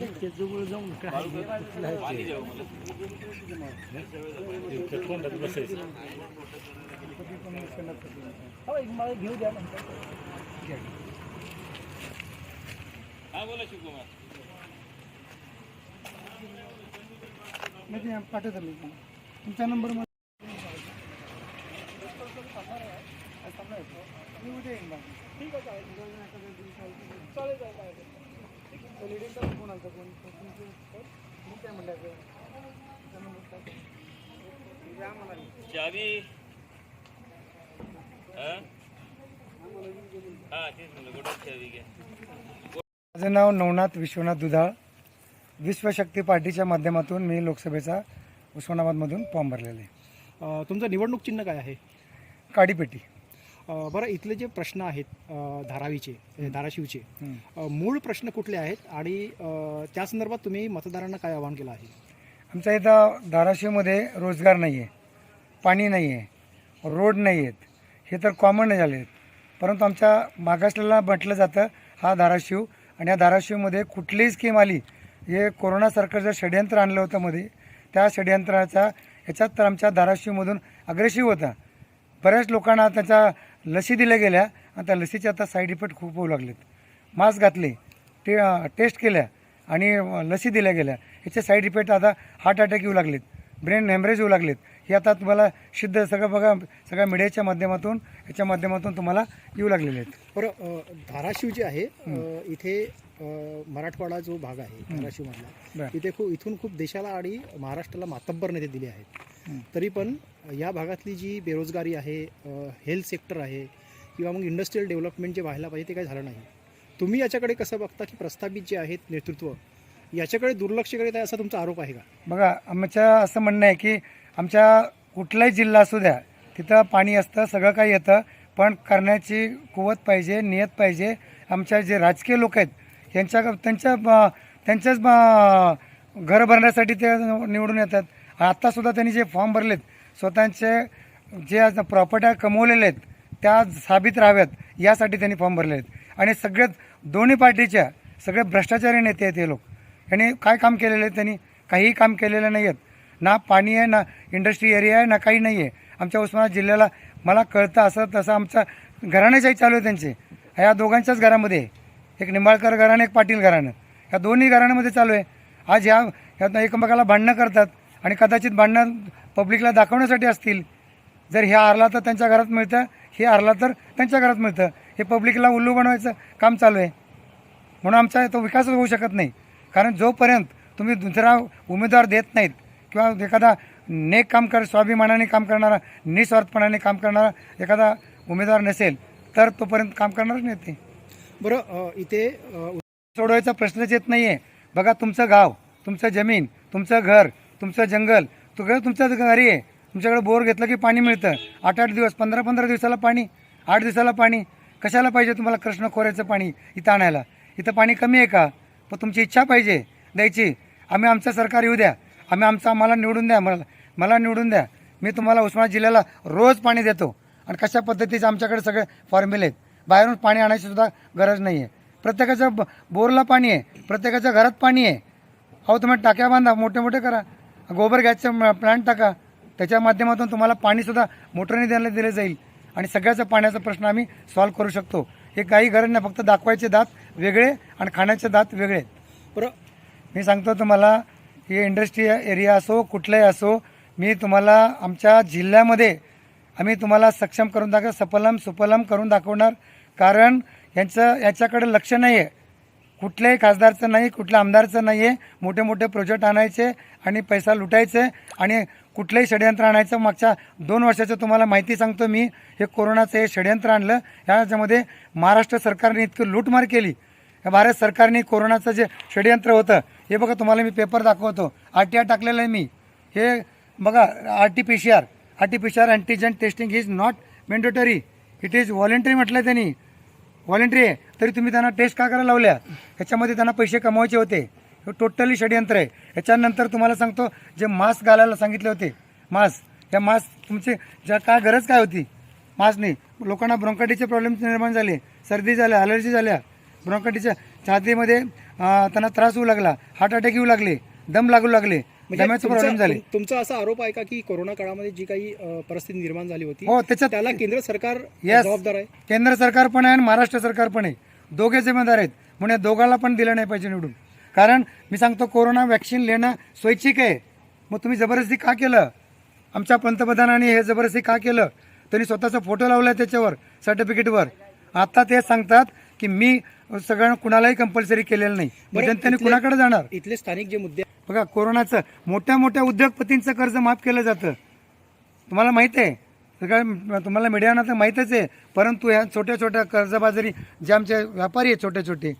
त्याच्यामुळे जाऊन काय हो, एक मला घेऊ द्या पाठवतो मी. तुमचा नंबर मला मी उद्या येईन मग. ठीक आहे चालेल. चालेल चालेल चालेल. तो म्हणलं. चावी. हा? हा तेच म्हणलं गोडा चावी घ्या. माझं नाव नवनाथ विश्वनाथ दुधाळ. विश्वशक्ती पार्टीच्या माध्यमातून मी लोकसभेचा उस्मानाबादमधून फॉर्म भरलेला आहे. अ, तुमचं निवडणूक चिन्ह काय आहे? काडीपेटी. बरं इथले जे प्रश्न आहेत धारावीचे धाराशिवचे मूळ प्रश्न कुठले आहेत आणि त्या संदर्भात तुम्ही मतदारांना काय आवाहन केलं आहे? आमच्या इथं धाराशिवमध्ये रोजगार नाही आहे पाणी नाही आहे रोड नाही आहेत हे तर कॉमन झाले आहेत परंतु आमच्या मागासलेला म्हटलं जातं हा धाराशिव आणि या धाराशिवमध्ये कुठलीही स्कीम आली हे कोरोना सरकार जर षडयंत्र आणलं होतं मध्ये त्या षडयंत्राचा ह्याच्यात तर आमच्या धाराशिवमधून अग्रेसिव्ह होता. बऱ्याच लोकांना त्याच्या लसी दिल्या गेल्या आणि त्या लसीचे आता साईड इफेक्ट खूप होऊ लागलेत. मास्क घातले ते टेस्ट केल्या आणि लसी दिल्या गेल्या. ह्याचे साईड इफेक्ट आता हार्ट अटॅक येऊ लागलेत. ब्रेन हॅमरेज होऊ लागलेत. हे आता तुम्हाला सिद्ध सगळं बघा सगळ्या मीडियाच्या माध्यमातून याच्या माध्यमातून तुम्हाला येऊ लागलेले आहेत. बरं धाराशिव जे आहे इथे मराठवाडा जो भाग आहे धाराशिवमधला. इथे खूप इथून खूप देशाला आणि महाराष्ट्राला मातब्बर नेते दिले आहेत. तरी पण या भागातली जी बेरोजगारी आहे हेल्थ सेक्टर आहे किंवा मग इंडस्ट्रियल डेव्हलपमेंट जे व्हायला पाहिजे ते काही झालं नाही. तुम्ही याच्याकडे कसं बघता की प्रस्थापित जे आहेत नेतृत्व याच्याकडे दुर्लक्ष करीत आहे असा तुमचा आरोप आहे का? बघा आमच्या असं म्हणणं आहे की आमच्या कुठलाही जिल्हा असू द्या तिथं पाणी असतं सगळं काही येतं पण करण्याची कुवत पाहिजे नियत पाहिजे. आमच्या जे राजकीय लोक आहेत यांच्या त्यांच्या त्यांच्याच घर भरण्यासाठी ते निवडून येतात. आत्तासुद्धा त्यांनी जे फॉर्म भरलेत स्वतःचे जे आज प्रॉपर्ट्या कमवलेल्या आहेत त्या साबित राहाव्यात यासाठी त्यांनी फॉर्म भरले आहेत. आणि सगळ्यात दोन्ही पार्टीच्या सगळे भ्रष्टाचारी नेते आहेत हे लोक. यांनी काय काम केलेलं आहे? त्यांनी काहीही काम केलेलं नाही आहेत. ना पाणी आहे ना इंडस्ट्री एरिया आहे ना काही नाही आहे. आमच्या उस्मानाबाद जिल्ह्याला मला कळतं असं तसं आमचा घराण्याच्याही चालू आहे त्यांचे. ह्या दोघांच्याच घरामध्ये आहे. एक निंबाळकर घराणं एक पाटील घराणं. ह्या दोन्ही घराण्यामध्ये चालू आहे. आज ह्या ह्या एकमेकाला भांडणं करतात आणि कदाचित भांडणं पब्लिकला दाखवण्यासाठी असतील. जर हे हारला तर त्यांच्या घरात मिळतं हे हारला तर त्यांच्या घरात मिळतं. हे पब्लिकला उल्लू बनवायचं काम चालू आहे. म्हणून आमचा तो विकासच होऊ शकत नाही. कारण जोपर्यंत तुम्ही दुसरा उमेदवार देत नाहीत किंवा एखादा नेक काम कर स्वाभिमानाने काम करणारा निस्वार्थपणाने काम करणारा एखादा उमेदवार नसेल तर तोपर्यंत काम करणारच नाही ते. बरं इथे सोडवायचा प्रश्नच येत नाही आहे बघा तुमचं गाव तुमचं जमीन तुमचं घर तुमचं जंगल सगळं तुमच्या घरी आहे. तुमच्याकडे बोर घेतलं की पाणी मिळतं. आठ आठ दिवस पंधरा पंधरा दिवसाला पाणी आठ दिवसाला पाणी. कशाला पाहिजे तुम्हाला कृष्ण खोऱ्याचं पाणी इथं आणायला? इथं पाणी कमी आहे का? पण तुमची इच्छा पाहिजे द्यायची. आम्ही आमचं सरकार येऊ द्या. आम्ही आमचं आम्हाला निवडून द्या. मला मला निवडून द्या. मी तुम्हाला उस्मानाबाद जिल्ह्याला रोज पाणी देतो. आणि कशा पद्धतीचे आमच्याकडे सगळे फॉर्म्युले आहेत. बाहेरून पाणी आणायची सुद्धा गरज नाही आहे. प्रत्येकाच्या ब- बोरला पाणी आहे. प्रत्येकाच्या घरात पाणी आहे. अहो तुम्ही टाक्या बांधा मोठे मोठे करा. गोबर गॅसचा प्लांट टाका. त्याच्या माध्यमातून तुम्हाला पाणीसुद्धा मोटरने द्यायला दिले जाईल. आणि सगळ्याचा पाण्याचा प्रश्न आम्ही सॉल्व्ह करू शकतो. हे काही गरज नाही फक्त दाखवायचे दात वेगळे आणि खाण्याचे दात वेगळे बरं मी सांगतो तुम्हाला हे इंडस्ट्री एरिया असो कुठलाही असो मी तुम्हाला आमच्या जिल्ह्यामध्ये आम्ही तुम्हाला सक्षम करून दाखव सफलम सुफलम करून दाखवणार. कारण यांचं याच्याकडे लक्ष नाही आहे कुठल्याही खासदारचं नाही कुठल्या आमदारचं नाही आहे मोठे मोठे प्रोजेक्ट आणायचे आणि पैसा लुटायचे आणि कुठलंही षडयंत्र आणायचं. मागच्या दोन वर्षाचं तुम्हाला माहिती सांगतो मी. हे कोरोनाचं हे षडयंत्र आणलं. ह्याच्यामध्ये महाराष्ट्र सरकारने इतकी लूटमार केली. भारत सरकारने कोरोनाचं जे षडयंत्र होतं हे बघा तुम्हाला मी पेपर दाखवतो. आर टी आर टाकलेलं आहे मी. हे बघा R T P C R R T P C R antigen testing is not mandatory it is voluntary म्हटलं त्यांनी. व्हॉलेंटरी आहे. तरी तुम्ही त्यांना टेस्ट का करायला लावल्या? ह्याच्यामध्ये त्यांना पैसे कमवायचे होते. हे टोटली षडयंत्र आहे. ह्याच्यानंतर तुम्हाला सांगतो जे मास्क घालायला सांगितले होते मास्क या मास्क तुमचे ज्या काय गरज काय होती? मास्कने लोकांना ब्रोंकाटीचे प्रॉब्लेम निर्माण झाले सर्दी झाल्या अलर्जी झाल्या. ब्रोंकाटीच्या छातीमध्ये त्यांना त्रास होऊ लागला हार्ट अटॅक येऊ लागले दम लागू लागले. दम्याचे प्रॉब्लेम तुमचा झाले. तुम- तुमचा असा आरोप आहे का की कोरोना काळामध्ये जी काही अ, परिस्थिती निर्माण झाली होती हो त्याच्यात त्याला केंद्र सरकार Yes. जबाबदार आहे? केंद्र सरकार पण आहे आणि महाराष्ट्र सरकार पण आहे. दोघे जिम्मेदार आहेत. म्हणून या दोघांना पण दिलं नाही पाहिजे निवडून. कारण मी सांगतो कोरोना वॅक्सिन घेणं स्वैच्छिक आहे. मग तुम्ही जबरदस्ती का केलं? आमच्या पंतप्रधानांनी हे जबरदस्ती का केलं? त्यांनी स्वतःचा फोटो लावला त्याच्यावर सर्टिफिकेटवर आता ते सांगतात की मी सगळं कुणालाही कंपल्सरी केलेलं नाही. मग बरं, जनतेने इथले- कुणाकडे जाणार? इथले स्थानिक जे मुद्दे बघा कोरोनाचं मोठ्या मोठ्या उद्योगपतींचं कर्ज माफ केलं जातं. तुम्हाला माहीत आहे? सगळं तुम्हाला मीडियानं तर माहीतच आहे. परंतु ह्या छोट्या छोट्या कर्जबाजारी जे आमचे व्यापारी आहेत छोटे छोटे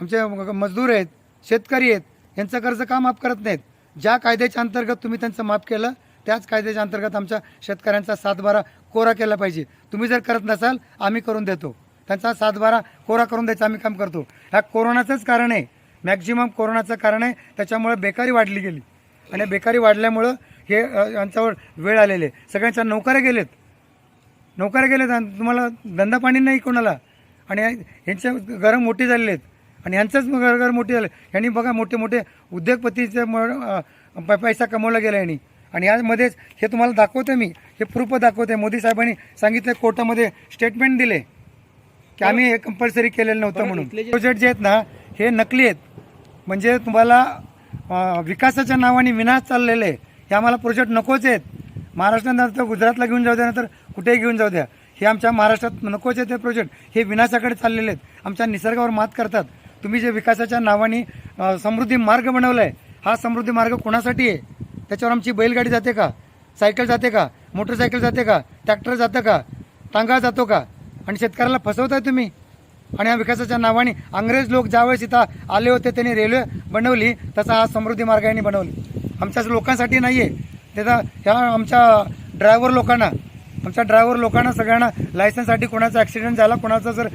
आमचे मजदूर आहेत शेतकरी आहेत यांचं कर्ज का माफ करत नाहीत? ज्या कायद्याच्या अंतर्गत तुम्ही त्यांचं माफ केलं त्याच कायद्याच्या अंतर्गत आमच्या शेतकऱ्यांचा सातबारा कोरा केला पाहिजे. तुम्ही जर करत नसाल आम्ही करून देतो. त्यांचा सातबारा कोरा करून द्यायचं आम्ही काम करतो. ह्या कोरोनाचंच कारण आहे. मॅक्झिमम कोरोनाचं कारण आहे. त्याच्यामुळे बेकारी वाढली गेली. आणि बेकारी वाढल्यामुळं हे यांच्यावर वेळ आलेले सगळ्यांच्या नोकऱ्या गेलेत. नोकऱ्या गेलेत आणि तुम्हाला धंदा पाणी नाही कोणाला. आणि यांचे घरं मोठी झालेले आहेत. आणि यांचंच घर घर मोठी झालं. यांनी बघा मोठे मोठे उद्योगपतीचे म- प- पैसा कमवला गेला यांनी. आणि यामध्येच हे तुम्हाला दाखवते मी. हे प्रूफ दाखवते मोदी साहेबांनी सांगितलं कोर्टामध्ये स्टेटमेंट दिले. की आम्ही हे कंपल्सरी केलेलं नव्हतं म्हणून. प्रोजेक्ट जे आहेत ना हे नकली आहेत. म्हणजे तुम्हाला विकासाच्या नावाने विनाश चाललेले आहे. हे आम्हाला प्रोजेक्ट नकोच आहेत. महाराष्ट्रात तर गुजरातला घेऊन जाऊ द्या तर कुठेही घेऊन जाऊ द्या. हे आमच्या महाराष्ट्रात नकोच आहेत ते प्रोजेक्ट हे विनाशाकडे चाललेले आहेत. आमच्या निसर्गावर मात करतात. तुम्ही जे विकासाच्या नावाने समृद्धी मार्ग बनवला आहे हा समृद्धी मार्ग कोणासाठी आहे? त्याच्यावर आमची बैलगाडी जाते का? सायकल जाते का? मोटरसायकल जाते का? ट्रॅक्टर जातं का? टांगा जातो का? आणि शेतकऱ्याला फसवताय तुम्ही. आणि या विकासाच्या नावाने अंग्रेज लोक ज्यावेळेस इथं आले होते त्यांनी रेल्वे बनवली तसा हा समृद्धी मार्ग यांनी बनवली. आमच्याच लोकांसाठी नाही आहे त्याचा ह्या आमच्या ड्रायव्हर लोकांना आमच्या ड्रायव्हर लोकांना सगळ्यांना लायसन्ससाठी कोणाचा ॲक्सिडेंट झाला कोणाचा जर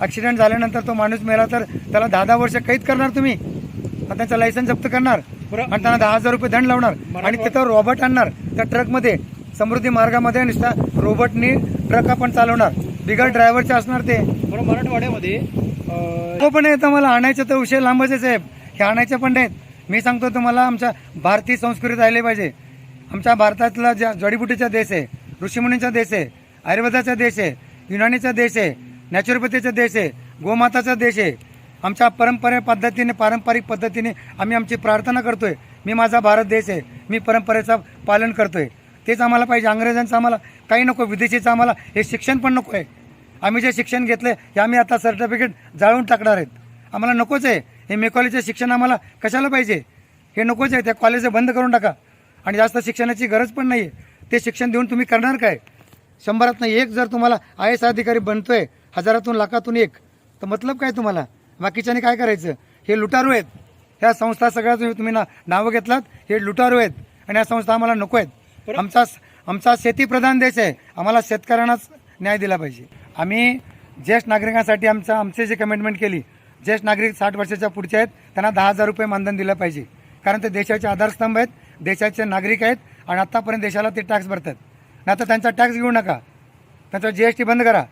ॲक्सिडेंट झाल्यानंतर तो माणूस मेला तर त्याला दहा दहा वर्ष कैद करणार तुम्ही. आणि त्यांचं लायसन्स जप्त करणार. आणि त्यांना दहा हजार रुपये दंड लावणार. आणि तिथं रोबोट आणणार त्या ट्रकमध्ये समृद्धी मार्गामध्ये नुसता रोबोटनी ट्रक आपण चालवणार. बिगर ड्रायव्हरचे असणार ते. मराठवाड्यामध्ये अ, हो पण येतं मला आणायचं तर विषय लांबच आहे साहेब. हे आणायचे पण नाहीत. मी सांगतो तुम्हाला आमच्या भारतीय संस्कृती राहिले पाहिजे. आमच्या भारतातला ज्या जडीबुटीचा देश आहे ऋषीमुनीचा देश आहे आयुर्वेदाचा देश आहे युनानीचा देश आहे नॅचरोपॅथीचा देश आहे गोमाताचा देश आहे. आमच्या परंपरे पद्धतीने पारंपरिक पद्धतीने आम्ही आमची प्रार्थना करतोय. मी माझा भारत देश आहे. मी परंपरेचं पालन करतोय. तेच आम्हाला पाहिजे. अंग्रेजांचं आम्हाला काही नको विदेशीचं आम्हाला हे शिक्षण पण नको आहे. आम्ही जे शिक्षण घेतले हे आम्ही आता सर्टिफिकेट जाळून टाकणार आहेत. आम्हाला नकोच आहे. हे मेकॉलेजचं शिक्षण आम्हाला कशाला पाहिजे? हे नकोच आहे. त्या कॉलेज बंद करून टाका. आणि जास्त शिक्षणाची गरज पण नाही आहे ते शिक्षण देऊन तुम्ही करणार काय? शंभरातनं एक जर तुम्हाला आय एस अधिकारी बनतोय हजारातून लाखातून एक तर मतलब काय तुम्हाला? बाकीच्याने काय करायचं? हे लुटारू आहेत. ह्या संस्था सगळ्या तुम्ही ना नावं घेतलात हे लुटारू आहेत. आणि या संस्था आम्हाला नको आहेत. आमचा आमचा शेतीप्रधान देश आहे. आम्हाला शेतकऱ्यांनाच न्याय दिला पाहिजे. आम्ही ज्येष्ठ नागरिकांसाठी आमचा आमची जी कमिटमेंट केली ज्येष्ठ नागरिक साठ वर्षाच्या पुढचे आहेत त्यांना दहा हजार रुपये मानधन दिलं पाहिजे. कारण ते देशाचे आधारस्तंभ आहेत देशाचे नागरिक आहेत आणि आत्तापर्यंत देशाला ते टॅक्स भरतात. नाही तर त्यांचा टॅक्स घेऊ नका. त्यांचा जी एस टी बंद करा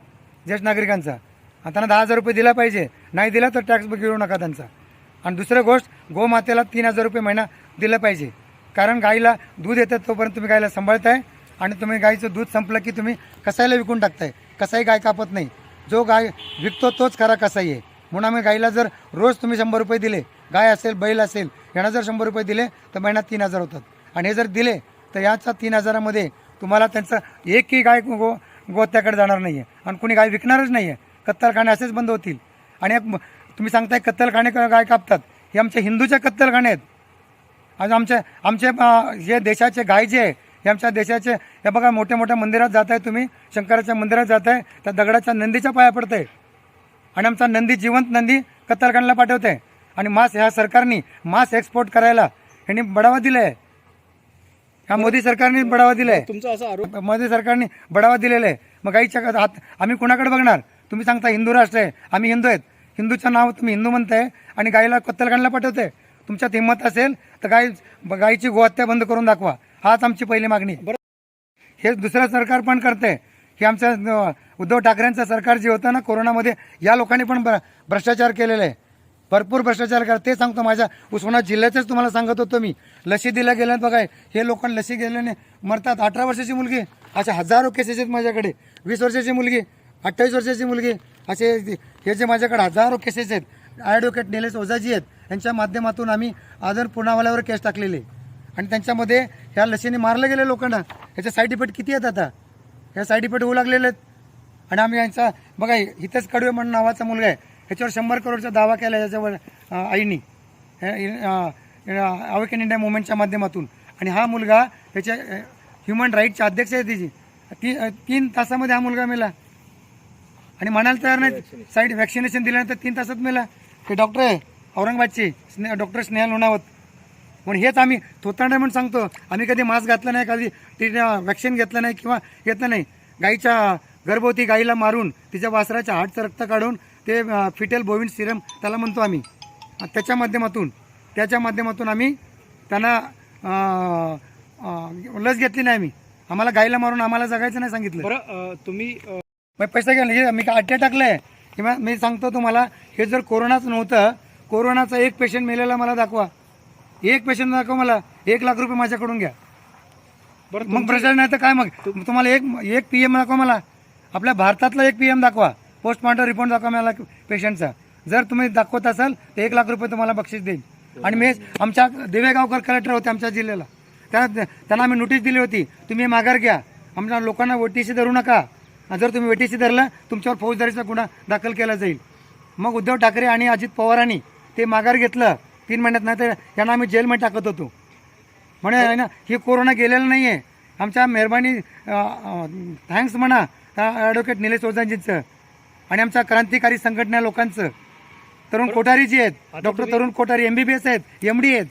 ज्येष्ठ नागरिकांचा. आणि त्यांना दहा हजार रुपये दिला पाहिजे. नाही दिला तर टॅक्स घेऊ नका त्यांचा. आणि दुसरं गोष्ट गोमातेला तीन हजार रुपये महिना दिलं पाहिजे. कारण गाईला दूध येतं तोपर्यंत तुम्ही गायला सांभाळताय आणि तुम्ही गाईचं दूध संपलं की तुम्ही कसाईला विकून टाकताय. कसाई गाय कापत नाही. जो गाय विकतो तोच खरा कसाई आहे. म्हणून आम्ही गाईला जर रोज तुम्ही शंभर रुपये दिले गाय असेल बैल असेल यांना जर शंभर रुपये दिले तर महिन्यात तीन हजार होतात. आणि हे जर दिले तर याच्या तीन हजारामध्ये तुम्हाला त्यांचं एकही गाय गो गोत्याकडे जाणार नाही आहे आणि कुणी गाय विकणारच नाही आहे कत्तलखाने असेच बंद होतील. आणि तुम्ही सांगताय कत्तलखाने गाय कापतात. हे आमच्या हिंदूच्या कत्तलखाने आहेत. आज आमचे आमचे जे देशाचे गाय जे आहे हे आमच्या देशाचे हे बघा मोठ्या मोठ्या मंदिरात जात आहे तुम्ही शंकराच्या मंदिरात जात आहे त्या दगडाच्या नंदीच्या पाया पडतंय. आणि आमचा नंदी जिवंत नंदी कत्तलखान्याला पाठवते आणि मांस ह्या सरकारने मांस एक्सपोर्ट करायला ह्यांनी बढावा दिलाय. ह्या मोदी सरकारने बढावा दिलाय. तुमचा असा आरोप मोदी सरकारने बढावा दिलेला आहे. मग गाईच्या हात आम्ही कुणाकडे बघणार? तुम्ही सांगता हिंदू राष्ट्र आहे आम्ही हिंदू आहेत. हिंदूचं नाव तुम्ही हिंदू म्हणताय आणि गाईला कत्तलखान्याला पाठवते तुमच्यात हिंमत असेल तर गाय गायीची गोहत्या बंद करून दाखवा. हाच आमची पहिली मागणी. हे दुसरं सरकार पण करते हे आमच्या उद्धव ठाकरेंचं सरकार जे होतं ना कोरोनामध्ये या लोकांनी पण भ्रष्टाचार केलेला आहे. भरपूर भ्रष्टाचार करा ते सांगतो माझ्या उस्मानाबाद जिल्ह्यातच तुम्हाला सांगत होतो मी. लसी दिल्या गेल्या बघा हे लोक लसी गेल्याने मरतात. अठरा वर्षाची मुलगी अशा हजारो केसेस आहेत माझ्याकडे. वीस वर्षाची मुलगी अठ्ठावीस वर्षाची मुलगी असे हे जे माझ्याकडे हजारो केसेस आहेत. ॲडव्होकेट निलेश ओझाजी आहेत यांच्या माध्यमातून आम्ही आदर पुनावाल्यावर केस टाकलेले. आणि त्यांच्यामध्ये ह्या लसीने मारले गेले लोकांना ह्याचे साईड इफेक्ट किती आहेत आता? ह्या साईड इफेक्ट होऊ लागलेले आहेत. आणि आम्ही यांचा बघा इथंच कडवे म्हणून नावाचा मुलगा आहे ह्याच्यावर शंभर करोडचा दावा केला याच्यावर आईनी. अवेकन इंडिया मुवमेंटच्या माध्यमातून. आणि हा मुलगा ह्याच्या ह्युमन राईटचे अध्यक्ष आहे तिची. ती तीन तासामध्ये हा मुलगा मेला. आणि म्हणायला तयार नाही साईड वॅक्सिनेशन दिल्यानंतर तीन तासात मेला. ते डॉक्टर आहे औरंगाबादचे स्ने डॉक्टर स्नेहल लोणावत. म्हणून हेच आम्ही थोतांडा म्हणून सांगतो आम्ही कधी मास्क घातला नाही कधी ती वॅक्सिन घेतलं नाही किंवा घेतलं नाही. गाईच्या गर्भवती गाईला मारून तिच्या वासराच्या हाडचं रक्त काढून ते फिटेल बोविन सिरम त्याला म्हणतो आम्ही. त्याच्या माध्यमातून त्याच्या माध्यमातून आम्ही त्यांना लस घेतली नाही आम्ही. आम्हाला गाईला मारून आम्हाला जगायचं नाही सांगितलं. बरं तुम्ही पैसे घ्या हे मी काय अट्ट्या टाकलंय किंवा मी सांगतो तुम्हाला हे जर कोरोनाच नव्हतं कोरोनाचा एक पेशंट मेलेला मला दाखवा. एक पेशंट दाखवा मला एक लाख रुपये माझ्याकडून घ्या. बरं मग भ्रष्टाचार नाही तर काय मग? तुम्हाला एक एक पी एम दाखवा मला. आपल्या भारतातला एक पी एम दाखवा. पोस्टमॉर्टम रिपोर्ट दाखवा मला पेशंटचा जर तुम्ही दाखवत असाल तर एक लाख रुपये तुम्हाला बक्षीस देईल आणि मी आमच्या देवेगावकर कलेक्टर होते आमच्या जिल्ह्याला. त्या त्यांना आम्ही नोटीस दिली होती तुम्ही माघार घ्या. आमच्या लोकांना ओटीसी धरू नका. जर तुम्ही ओटीसी धरलं तुमच्यावर फौजदारीचा गुन्हा दाखल केला जाईल. मग उद्धव ठाकरे आणि अजित पवारांनी ते माघार घेतलं. तीन महिन्यात नाही तर यांना आम्ही जेलमध्ये टाकत होतो. म्हणे आहे ना हे कोरोना गेलेलं नाही आहे आमच्या मेहरबानी थँक्स म्हणा ॲडव्होकेट निलेश ओझांजींचं आणि आमच्या क्रांतिकारी संघटना लोकांचं. तरुण कोठारी जी आहेत doctor Tarun Kothari M B B S आहेत एम डी आहेत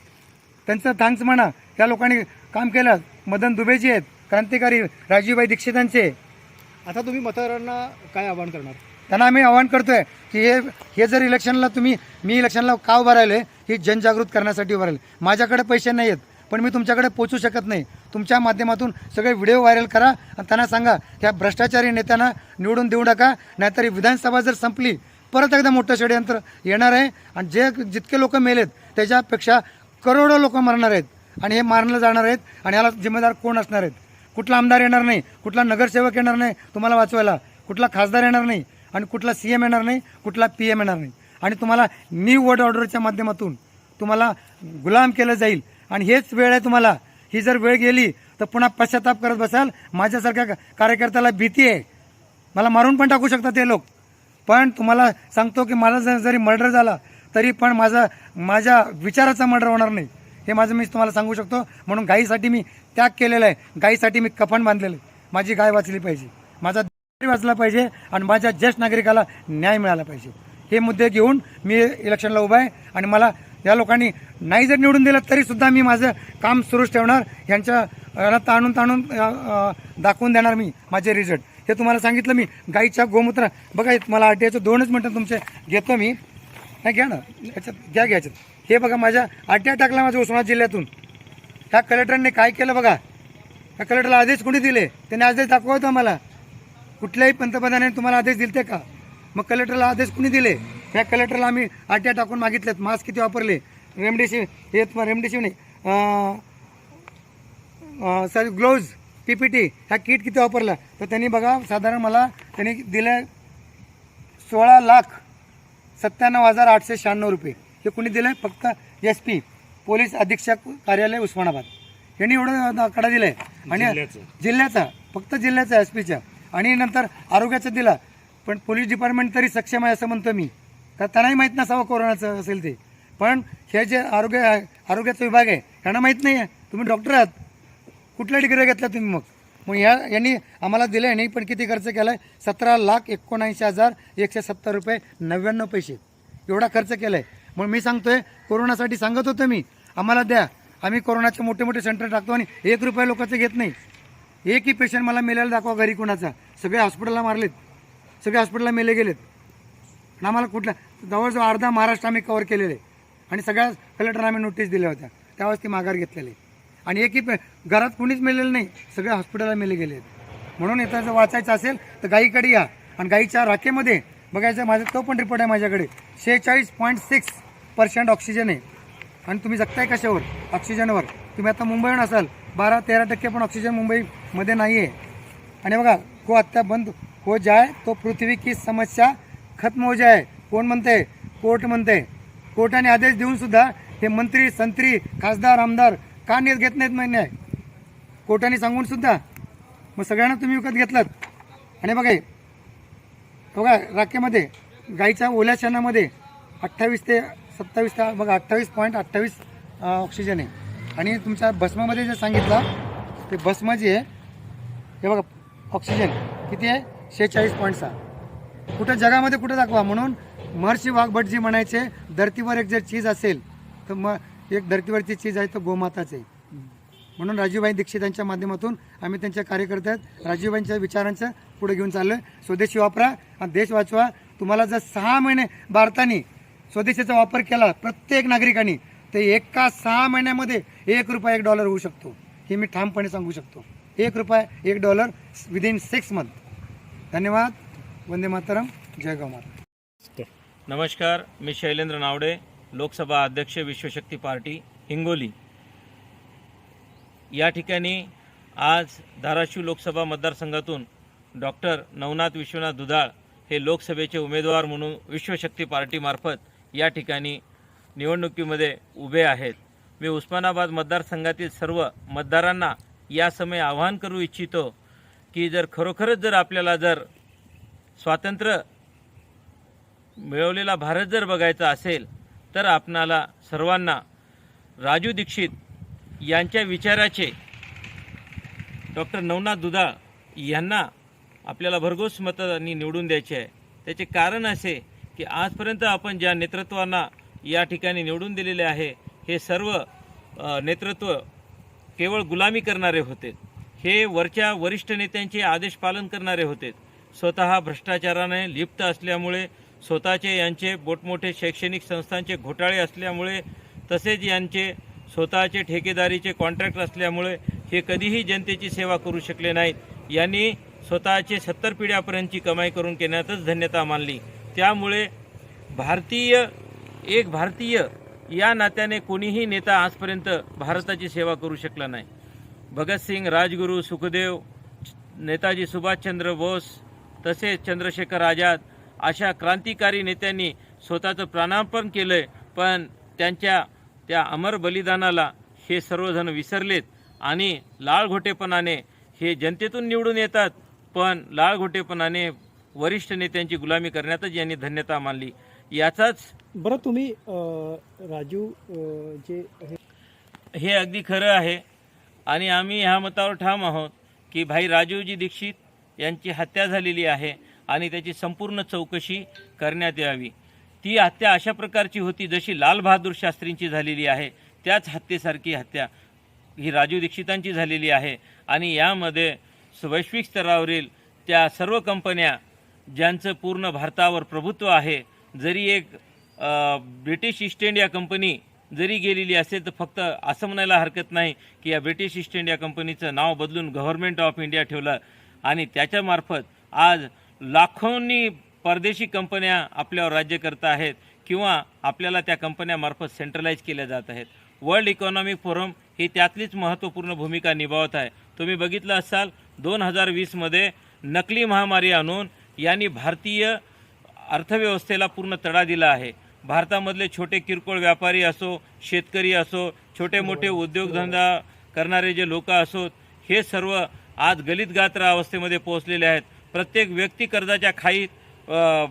त्यांचं थँक्स म्हणा त्या लोकांनी काम केलं. मदन दुबेजी आहेत क्रांतिकारी राजीवभाई दीक्षितांचे. आता तुम्ही मतदारांना काय आवाहन करणार? त्यांना आम्ही आवाहन करतोय की हे हे जर इलेक्शनला तुम्ही मी इलेक्शनला का उभं राहिले ही जनजागृत करण्यासाठी उभं राहिले. माझ्याकडे पैसे नाही आहेत पण मी तुमच्याकडे पोचू शकत नाही. तुमच्या माध्यमातून सगळे व्हिडिओ व्हायरल करा आणि त्यांना सांगा त्या भ्रष्टाचारी नेत्यांना निवडून देऊ नका नाहीतर विधानसभा जर संपली परत एकदा मोठं षडयंत्र येणार आहे आणि जे जितके लोक मेलेत त्याच्यापेक्षा करोडो लोक मरणार आहेत आणि हे मारलं जाणार आहेत आणि याला जिम्मेदार कोण असणार आहेत? कुठला आमदार येणार नाही कुठला नगरसेवक येणार नाही तुम्हाला वाचवायला कुठला खासदार येणार नाही आणि कुठला सी एम येणार नाही कुठला पी एम येणार नाही. आणि तुम्हाला न्यू वर्ड ऑर्डरच्या माध्यमातून तुम्हाला गुलाम केलं जाईल. आणि हेच वेळ आहे तुम्हाला. ही जर वेळ गेली तर पुन्हा पश्चाताप करत बसाल. माझ्यासारख्या कार्यकर्त्याला भीती आहे. मला मारून पण टाकू शकतात ते लोक. पण तुम्हाला सांगतो की मला जर जरी मर्डर झाला तरी पण माझा माझ्या विचाराचा मर्डर होणार नाही. हे माझं मी तुम्हाला सांगू शकतो. म्हणून घाईसाठी मी त्याग केलेला आहे. गायीसाठी मी कफन बांधलेलं आहे. माझी गाय वाचली पाहिजे. माझा वाचला पाहिजे आणि माझ्या ज्येष्ठ नागरिकाला न्याय मिळाला पाहिजे. हे मुद्दे घेऊन मी इलेक्शनला उभा आहे आणि मला या लोकांनी नाही जर निवडून दिलं तरी सुद्धा मी माझं काम सुरूच ठेवणार. यांच्या ताणून ताणून दाखवून देणार मी माझे रिझल्ट हे तुम्हाला सांगितलं मी. गाईच्या गोमूत्र. बघा मला आर टी आयचं दोनच मिनटं तुमचे घेतो मी. नाही घ्या ना. याच्यात घ्या घ्या याच्यात. हे बघा माझ्या आर टी आय टाकला माझ्या उस्मानाबाद जिल्ह्यातून. ह्या कलेक्टरने काय केलं बघा? ह्या कलेक्टरला आदेश कोणी दिले? त्यांनी आदेश दाखवतो मला कुठल्याही पंतप्रधानाने तुम्हाला आदेश दिलते का? मग कलेक्टरला आदेश कुणी दिले? ह्या कलेक्टरला आम्ही आट्या टाकून मागितल्यात मास्क किती वापरले? रेमडेसिवीर हे तुम्हाला रेमडेसिवीर नाही sorry gloves P P T ह्या किट किती वापरला? तर त्यांनी बघा साधारण मला त्यांनी दिल्या सोळा लाख सत्त्याण्णव हजार आठशे शहाण्णव रुपये. हे कुणी दिलं फक्त एस पी. पोलीस अधीक्षक कार्यालय उस्मानाबाद. यांनी एवढं आकडा दिलाय. आणि जिल्ह्याचा. फक्त जिल्ह्याचा एस पीच्या आणि नंतर आरोग्याचं दिला. पण पोलीस डिपार्टमेंट तरी सक्षम आहे असं म्हणतो मी. का त्यांनाही माहीत नसावं कोरोनाचं असेल ते. पण हे जे आरोग्य आरोग्याचा विभाग आहे यांना माहीत नाही आहे. तुम्ही डॉक्टर आहात. कुठल्या डिग्री घेतल्या तुम्ही मग? मग ह्या यांनी आम्हाला दिलं यांनी पण किती खर्च केला आहे सतरा लाख एकोणऐंशी हजार एकशे सत्तर रुपये नव्याण्णव पैसे. एवढा खर्च केला आहे मग मी सांगतोय कोरोनासाठी सांगत होतो मी. आम्हाला द्या. आम्ही कोरोनाचे मोठे मोठे सेंटर टाकतो आणि एक रुपया लोकांचं घेत नाही. एकही पेशंट मला मेलेला दाखवा घरी कोणाचा. सगळे हॉस्पिटलला मारलेत. सगळे हॉस्पिटलला मेले गेलेत. आणि आम्हाला कुठल्या जवळजवळ अर्धा महाराष्ट्र आम्ही कवर केलेले. आणि सगळ्या कलेक्टरला आम्ही नोटीस दिल्या होत्या. त्यावेळेस ती माघार घेतलेली. आणि एकही पे घरात कुणीच मेलेलं नाही. सगळे हॉस्पिटलला मेले गेले आहेत म्हणून इथं जर वाचायचं असेल तर गाईकडे या. आणि गाईच्या राखेमध्ये बघायचं माझा तो पण रिपोर्ट आहे माझ्याकडे. शेहेचाळीस पॉईंट सिक्स पर्सेंट ऑक्सिजन आहे. आणि तुम्ही जगताय कशावर? ऑक्सिजनवर तुम्ही आता मुंबईहून असाल बारा तेरा टक्के पण ऑक्सिजन मुंबईमध्ये नाही आहे आणि बघा हो को हत्या बंद हो जाए तो पृथ्वी की समस्या खत्म हो जाए कोण म्हणते कोर्ट म्हणते कोर्टाने आदेश देऊन सुद्धा हे मंत्री संत्री खासदार आमदार का नेत घेत नाहीत महिने कोर्टाने सांगूनसुद्धा मग सगळ्यांना तुम्ही विकत घेतलात. आणि बघा बघा राखेमध्ये गाईच्या ओल्या शेणामध्ये अठ्ठावीस ते सत्तावीस त्या बघा अठ्ठावीस पॉईंट अठ्ठावीस ऑक्सिजन आहे. आणि तुमच्या भस्मामध्ये जे सांगितलं ते भस्म जी आहे हे बघा ऑक्सिजन किती आहे? शेहेचाळीस पॉईंट सहा. कुठं जगामध्ये कुठं दाखवा. म्हणून महर्षी वाघभट जी म्हणायचे धर्तीवर एक जर चीज असेल तर मग एक धर्तीवरची चीज आहे तर गोमाताच आहे. म्हणून राजीवबाई दीक्षित यांच्या माध्यमातून आम्ही त्यांच्या कार्यकर्त्यात राजीवबाईंच्या विचारांचं पुढे घेऊन चाललो आहे स्वदेशी वापरा आणि देश वाचवा. तुम्हाला जर सहा महिने भारताने स्वदेशीचा वापर केला प्रत्येक नागरिकांनी तर एका सहा महिन्यामध्ये एक रुपया एक डॉलर होऊ शकतो. हे मी ठामपणे सांगू शकतो. एक रुपया एक डॉलर विदिन सिक्स मंथ धन्यवाद. वंदे मातरम. जय माता. नमस्कार मी शैलेंद्र नावडे लोकसभा अध्यक्ष विश्वशक्ती पार्टी हिंगोली. या ठिकाणी आज धाराशिव लोकसभा मतदारसंघातून डॉक्टर नवनाथ विश्वनाथ दुधाळ हे लोकसभेचे उमेदवार म्हणून विश्वशक्ती पार्टीमार्फत या ठिकाणी निवडणुकीमध्ये उभे आहेत. मी उस्मानाबाद मतदारसंघातील सर्व मतदारांना या समय आवाहन करू इच्छितो की जर खरोखरच जर आपल्याला जर स्वातंत्र्य मिळवलेला भारत जर बघायचा असेल तर आपणाला सर्वांना राजू दीक्षित यांच्या विचाराचे डॉक्टर नवनाथ दुधाळ यांना आपल्याला भरघोस मतांनी निवडून द्यायचे आहे. त्याचे कारण असे की आजपर्यंत आपण ज्या नेतृत्वांना या ठिकाणी निवडून दिलेले आहे हे सर्व नेतृत्व केवळ गुलामी करणारे होते. हे वरच्या वरिष्ठ नेत्यांचे आदेश पालन करणारे होते. स्वतः भ्रष्टाचाराने लिप्त असल्यामुळे स्वतःचे यांचे मोठमोठे शैक्षणिक संस्थांचे घोटाळे असल्यामुळे तसेच यांचे स्वतःचे ठेकेदारीचे कॉन्ट्रॅक्ट असल्यामुळे हे कधीही जनतेची सेवा करू शकले नाहीत. यांनी स्वतःचे सत्तर पिढ्यापर्यंतची कमाई करून घेण्यातच धन्यता मानली. त्यामुळे भारतीय एक भारतीय या नात्याने कोणीही नेता आजपर्यंत भारताची सेवा करू शकला नाही. भगतसिंग राजगुरू सुखदेव नेताजी सुभाषचंद्र बोस तसेच चंद्रशेखर आझाद अशा क्रांतिकारी नेत्यांनी स्वतःचं प्राणार्पण आहे पण त्यांच्या त्या अमर बलिदानाला हे सर्वजण विसरलेत आणि लाळघोटेपणाने हे जनतेतून निवडून येतात पण लाळघोटेपणाने वरिष्ठ नेत्यांची गुलामी करण्यातच यांनी धन्यता मानली. याचाच बरं तुम्ही राजू जे हे हे अगदी खरं आहे. आणि आम्ही ह्या मतावर ठाम आहोत की भाई राजीवजी दीक्षित यांची हत्या झालेली आहे आणि त्याची संपूर्ण चौकशी करण्यात यावी. ती हत्या अशा प्रकारची होती जशी लाल बहादूर शास्त्रींची झालेली आहे. त्याच हत्येसारखी हत्या ही राजीव दीक्षितांची झालेली आहे. आणि यामध्ये वैश्विक स्तरावरील त्या सर्व कंपन्या ज्यांचं पूर्ण भारतावर प्रभुत्व आहे जरी एक ब्रिटिश ईस्ट इंडिया कंपनी जरी गेलेली असेल तर फक्त असं म्हणायला हरकत नाही की या ब्रिटिश ईस्ट इंडिया कंपनीचं नाव बदलून गव्हर्नमेंट ऑफ इंडिया ठेवलं. आणि त्याच्यामार्फत आज लाखोंनी परदेशी कंपन्या आपल्यावर राज्य करत आहेत किंवा आपल्याला त्या कंपन्यामार्फत सेंट्रलाइज केल्या जात आहेत. वर्ल्ड इकॉनॉमिक फोरम ही त्यातलीच महत्त्वपूर्ण भूमिका निभावत आहे. तुम्ही बघितलं असाल दोन हजार वीसमध्ये नकली महामारी आणून यांनी भारतीय अर्थव्यवस्थेला पूर्ण तडा दिला आहे. भारतामधले छोटे किरकोळ व्यापारी असो शेतकरी असो छोटे मोठे उद्योगधंदा करणारे जे लोक असोत हे सर्व आज गलित गात्र अवस्थेमध्ये पोहोचलेले आहेत. प्रत्येक व्यक्ती कर्जाच्या खाईत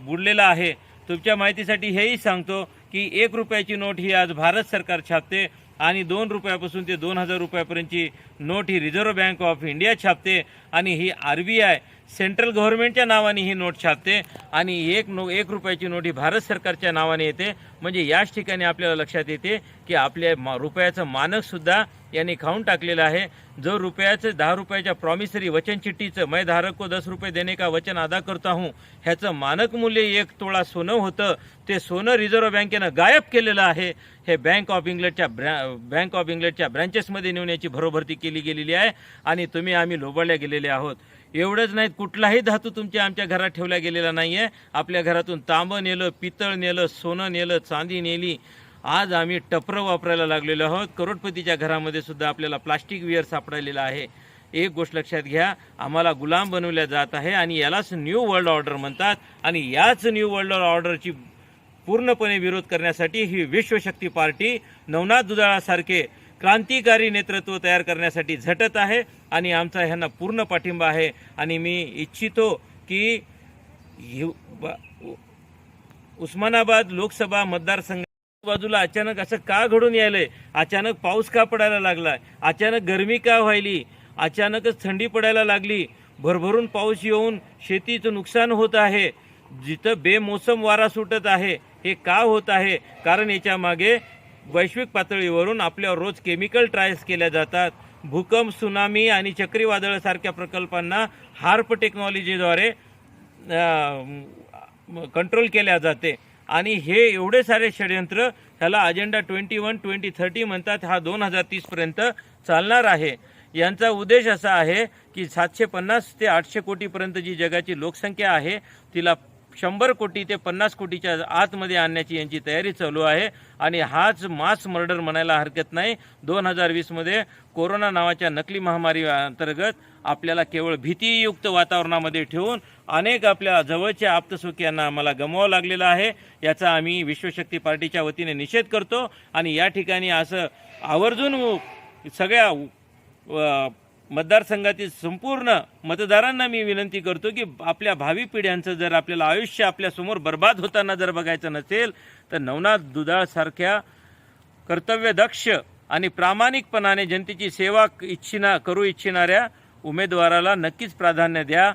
बुडलेला आहे. तुमच्या माहितीसाठी हेही सांगतो की एक रुपयाची नोट ही आज भारत सरकार छापते आणि दोन रुपयापासून ते दोन हजार रुपयापर्यंतची नोट ही रिझर्व्ह बँक ऑफ इंडिया छापते आणि ही आर बी आय सेंट्रल गव्हर्नमेंटच्या नावाने ही नोट छापते आणि एक नो एक रुपयाची नोट ही भारत सरकारच्या नावाने येते. म्हणजे याच ठिकाणी आपल्याला लक्षात येते की आपल्या मा रुपयाचं मानकसुद्धा यांनी खाऊन टाकलेलं आहे. जो रुपयाचं दहा रुपयाच्या प्रॉमिसरी वचन चिठ्ठीचं मैं धारक को दस रुपये देणे का वचन अदा करता हूँ ह्याचं मानक मूल्य एक तोळा सोनं होतं. ते सोनं रिझर्व्ह बँकेनं गायब केलेलं आहे. हे बँक ऑफ इंग्लंडच्या ब्रॅ बँक ऑफ इंग्लंडच्या ब्रँचेसमध्ये नेऊन याची भरोभरती केली गेलेली आहे. आणि तुम्ही आम्ही लोबडल्या गेलेले आहोत. एवढंच नाहीत कुठलाही धातू तुमच्या आमच्या घरात ठेवला गेलेला नाही आहे आपल्या घरातून तांबं नेलं पितळ नेलं सोनं नेलं चांदी नेली. आज आम्ही टपरं वापरायला लागलेलो आहोत. करोडपतीच्या घरामध्ये सुद्धा आपल्याला प्लास्टिक विअर सापडलेला आहे. एक गोष्ट लक्षात घ्या आम्हाला गुलाम बनवल्या जात आहे आणि यालाच न्यू वर्ल्ड ऑर्डर म्हणतात आणि याच न्यू वर्ल्ड ऑर्डरची पूर्णपणे विरोध करण्यासाठी ही विश्वशक्ती पार्टी नवनाथ दुधाळासारखे क्रांतिकारी नेतृत्व तयार करण्यासाठी झटत आहे आणि आमचा ह्यांना पूर्ण पाठिंबा आहे. आणि मी इच्छितो की यु- उस्मानाबाद लोकसभा मतदारसंघ बाजूला अचानक असं का घडून यायलंय? अचानक पाऊस का पडायला लागला अचानक गरमी का व्हायली? अचानकच थंडी पडायला लागली. भरभरून पाऊस येऊन शेतीचं नुकसान होत आहे. जिथं बेमोसम वारा सुटत आहे हे का होत आहे? कारण याच्या मागे वैश्विक पातळीवरून आपल्यावर रोज केमिकल ट्रायल्स केल्या जातात. भूकंप सुनामी आणि चक्रीवादळासारख्या प्रकल्पांना हार्प टेक्नॉलॉजीद्वारे कंट्रोल केल्या जाते. आणि हे एवढे सारे षडयंत्र ह्याला agenda twenty one twenty thirty म्हणतात हा दोन हजार तीसपर्यंत चालणार आहे. यांचा उद्देश असा आहे की सातशे पन्नास ते आठशे कोटीपर्यंत जी जगाची लोकसंख्या आहे तिला शंभर कोटी ते पन्नास कोटीच्या आतमध्ये आणण्याची यांची तयारी चालू आहे. आणि हाच मास मर्डर म्हणायला हरकत नाही. दोन हजार वीसमध्ये कोरोना नावाच्या नकली महामारी अंतर्गत आपल्याला केवळ भीतीयुक्त वातावरणामध्ये ठेवून अनेक आपल्या जवळच्या आप्तसुखियांना आम्हाला गमवावं लागलेलं आहे. याचा आम्ही विश्वशक्ती पार्टीच्या वतीने निषेध करतो. आणि या ठिकाणी असं आवर्जून सगळ्या मतदारसंघातील संपूर्ण मतदारांना मी विनंती करतो की आपल्या भावी पिढ्यांचं जर आपल्याला आयुष्य आपल्यासमोर बर्बाद होताना जर बघायचं नसेल तर नवनाथ दुधाळसारख्या कर्तव्यदक्ष आणि प्रामाणिकपणाने जनतेची सेवा इच्छिना करू इच्छिणाऱ्या उमेदवाराला नक्कीच प्राधान्य द्या.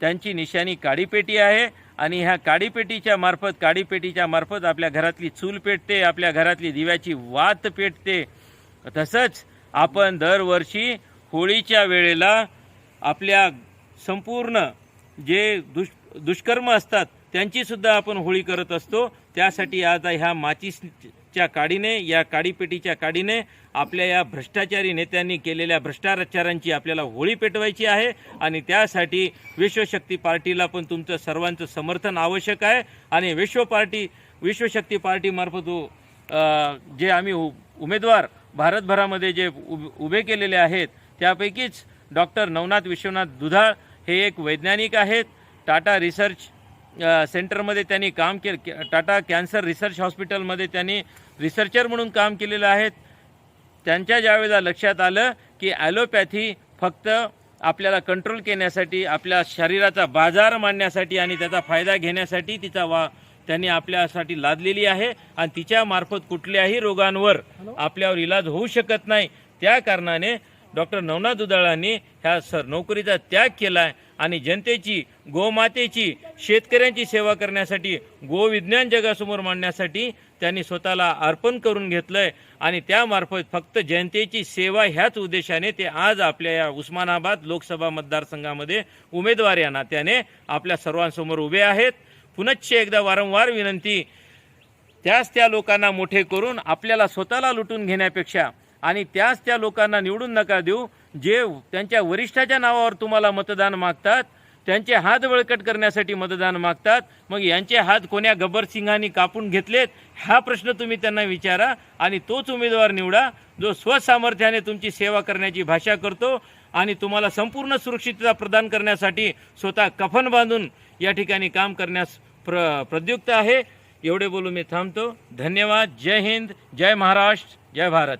त्यांची निशाणी काडीपेटी आहे आणि ह्या काडीपेटीच्या मार्फत काडीपेटीच्या मार्फत आपल्या घरातली चूल पेटते आपल्या घरातली दिव्याची वात पेटते. तसंच आपण दरवर्षी होळीच्या वेळेला आपल्या संपूर्ण जे दुष दुष्कर्म असतात त्यांचीसुद्धा आपण होळी करत असतो. त्यासाठी आता ह्या माचीसच्या काडीने या काडीपेटीच्या काडीने आपल्या या भ्रष्टाचारी नेत्यांनी केलेल्या भ्रष्टाचारांची आपल्याला होळी पेटवायची आहे. आणि त्यासाठी विश्वशक्ती पार्टीला पण तुमचं सर्वांचं समर्थन आवश्यक आहे. आणि विश्व पार्टी विश्वशक्ती पार्टीमार्फत जे आम्ही उ- उमेदवार भारतभरामध्ये जे उभे केलेले आहेत त्यापैकीच डॉक्टर नवनाथ विश्वनाथ दुधाळ हे एक वैज्ञानिक आहेत. टाटा रिसर्च सेंटरमध्ये त्यांनी काम के टाटा कॅन्सर रिसर्च हॉस्पिटलमध्ये त्यांनी रिसर्चर म्हणून काम केलेलं आहे त्यांच्या ज्यावेळेला लक्षात आलं की ॲलोपॅथी फक्त आपल्याला कंट्रोल करण्यासाठी आपल्या शरीराचा बाजार मांडण्यासाठी आणि त्याचा फायदा घेण्यासाठी तिचा वा त्यांनी आपल्यासाठी लादलेली आहे आणि तिच्या मार्फत कुठल्याही रोगांवर आपल्यावर इलाज होऊ शकत नाही. त्या कारणाने डॉक्टर नवनाथ दुधाळांनी ह्या सर नोकरीचा त्याग केला आहे आणि जनतेची गोमातेची शेतकऱ्यांची सेवा करण्यासाठी गोविज्ञान जगासमोर मांडण्यासाठी त्यांनी स्वतःला अर्पण करून घेतलंय. आणि त्यामार्फत फक्त जनतेची सेवा ह्याच उद्देशाने ते आज आपल्या या उस्मानाबाद लोकसभा मतदारसंघामध्ये उमेदवार या नात्याने आपल्या सर्वांसमोर उभे आहेत. पुनश्च एकदा वारंवार विनंती त्याच त्या लोकांना मोठे करून आपल्याला स्वतःला लुटून घेण्यापेक्षा आणि त्याच त्या लोकांना निवडून नका देऊ जे त्यांच्या वरिष्ठाच्या नावावर तुम्हाला मतदान मागतात त्यांचे हात बळकट करण्यासाठी मतदान मागतात मग यांचे हात कोण्या गब्बर सिंगांनी कापून घेतलेत हा प्रश्न तुम्ही त्यांना विचारा आणि तोच उमेदवार निवडा जो स्वसामर्थ्याने तुमची सेवा करण्याची भाषा करतो आणि तुम्हाला संपूर्ण सुरक्षितता प्रदान करण्यासाठी स्वतः कफन बांधून या ठिकाणी काम करण्यास प्र प्रद्युक्त आहे. एवढे बोलू मी थांबतो. धन्यवाद. जय हिंद. जय महाराष्ट्र. जय भारत.